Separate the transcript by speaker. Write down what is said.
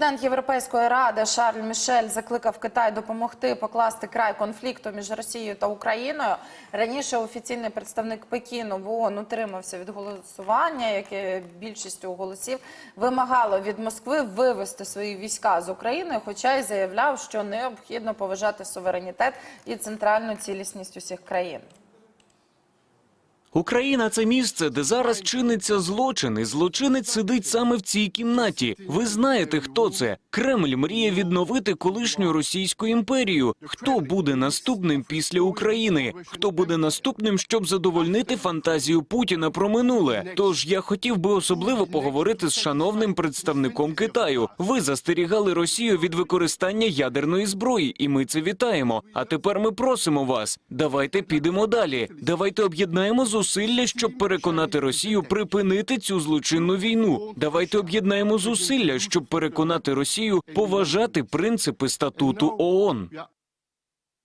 Speaker 1: Президент Європейської ради Шарль Мішель закликав Китай допомогти покласти край конфлікту між Росією та Україною. Раніше офіційний представник Пекіну в ООН утримався від голосування, яке більшістю голосів вимагало від Москви вивести свої війська з України, хоча й заявляв, що необхідно поважати суверенітет і центральну цілісність усіх країн.
Speaker 2: Україна це місце, де зараз чиниться злочин, і злочинець сидить саме в цій кімнаті. Ви знаєте, хто це? Кремль мріє відновити колишню російську імперію. Хто буде наступним після України? Хто буде наступним, щоб задовольнити фантазію Путіна про минуле? Тож я хотів би особливо поговорити з шановним представником Китаю. Ви застерігали Росію від використання ядерної зброї, і ми це вітаємо. А тепер ми просимо вас. Давайте підемо далі. Давайте об'єднаємо зусилля, щоб переконати Росію припинити цю злочинну війну. Давайте об'єднаємо зусилля, щоб переконати Росію поважати принципи статуту ООН.